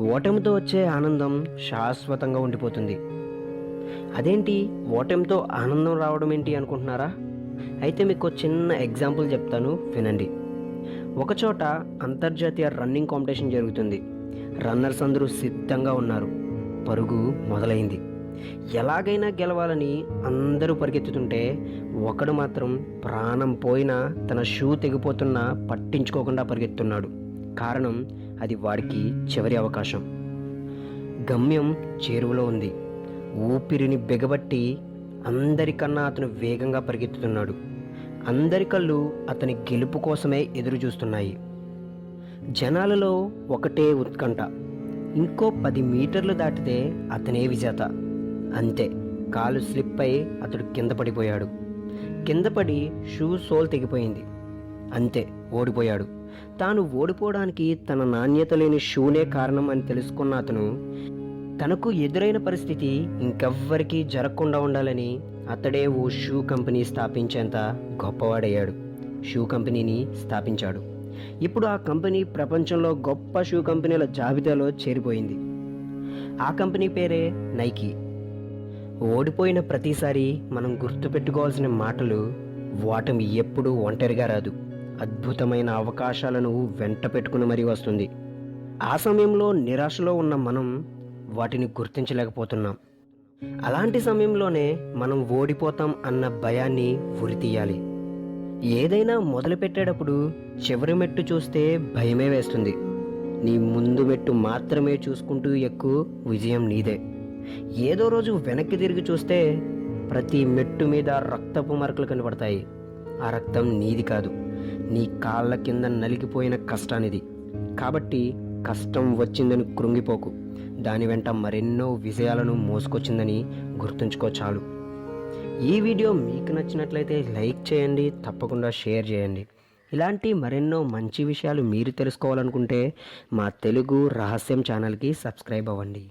ఓటమితో వచ్చే ఆనందం శాశ్వతంగా ఉండిపోతుంది. అదేంటి? ఓటమితో ఆనందం రావడం ఏంటి అనుకుంటున్నారా? అయితే మీకు చిన్న ఎగ్జాంపుల్ చెప్తాను వినండి. ఒకచోట అంతర్జాతీయ రన్నింగ్ కాంపిటీషన్ జరుగుతుంది. రన్నర్స్ అందరూ సిద్ధంగా ఉన్నారు. పరుగు మొదలైంది. ఎలాగైనా గెలవాలని అందరూ పరిగెత్తుతుంటే ఒకడు మాత్రం ప్రాణం పోయినా తన షూ తెగిపోతున్నా పట్టించుకోకుండా పరిగెత్తున్నాడు. కారణం అది వాడికి చివరి అవకాశం. గమ్యం చేరువలో ఉంది. ఊపిరిని బిగబట్టి అందరికన్నా అతను వేగంగా పరిగెత్తుతున్నాడు. అందరి కళ్ళు అతని గెలుపు కోసమే ఎదురు చూస్తున్నాయి జనాలలో ఒకటే ఉత్కంఠ. ఇంకో పది మీటర్లు దాటితే అతనే విజేత. అంతే కాలు స్లిప్ అయి అతడు కింద పడిపోయాడు. కింద పడి షూ సోల్ తెగిపోయింది. అంతే ఓడిపోయాడు. తాను ఓడిపోవడానికి తన నాణ్యత లేని షూనే కారణం అని తెలుసుకున్న అతను తనకు ఎదురైన పరిస్థితి ఇంకెవ్వరికీ జరగకుండా ఉండాలని అతడే ఓ షూ కంపెనీ స్థాపించేంత గొప్పవాడయ్యాడు. షూ కంపెనీని స్థాపించాడు. ఇప్పుడు ఆ కంపెనీ ప్రపంచంలో గొప్ప షూ కంపెనీల జాబితాలో చేరిపోయింది. ఆ కంపెనీ పేరే నైకీ. ఓడిపోయిన ప్రతిసారి మనం గుర్తుపెట్టుకోవాల్సిన మాటలు ఓటమి ఎప్పుడూ ఒంటరిగా రాదు. అద్భుతమైన అవకాశాలను వెంట పెట్టుకుని మరీ వస్తుంది. ఆ సమయంలో నిరాశలో ఉన్న మనం వాటిని గుర్తించలేకపోతున్నాం. అలాంటి సమయంలోనే మనం ఓడిపోతాం అన్న భయాన్ని ఉరితీయాలి. ఏదైనా మొదలుపెట్టేటప్పుడు చివరి మెట్టు చూస్తే భయమే వేస్తుంది. నీ ముందు మెట్టు మాత్రమే చూసుకుంటూ ఎక్కువ విజయం నీదే. ఏదో రోజు వెనక్కి తిరిగి చూస్తే ప్రతి మెట్టు మీద రక్తపు మరకలు కనబడతాయి. ఆ రక్తం నీది కాదు. నీ కాళ్ళ కింద నలిగిపోయిన కష్టానిది. కాబట్టి కష్టం వచ్చిందని కృంగిపోకు. దాని వెంట మరెన్నో విజయాలను మోసుకొచ్చిందని గుర్తుంచుకో చాలు. ఈ వీడియో మీకు నచ్చినట్లయితే లైక్ చేయండి తప్పకుండా షేర్ చేయండి. ఇలాంటి మరెన్నో మంచి విషయాలు మీరు తెలుసుకోవాలనుకుంటే మా తెలుగు రహస్యం ఛానల్కి సబ్స్క్రైబ్ అవ్వండి.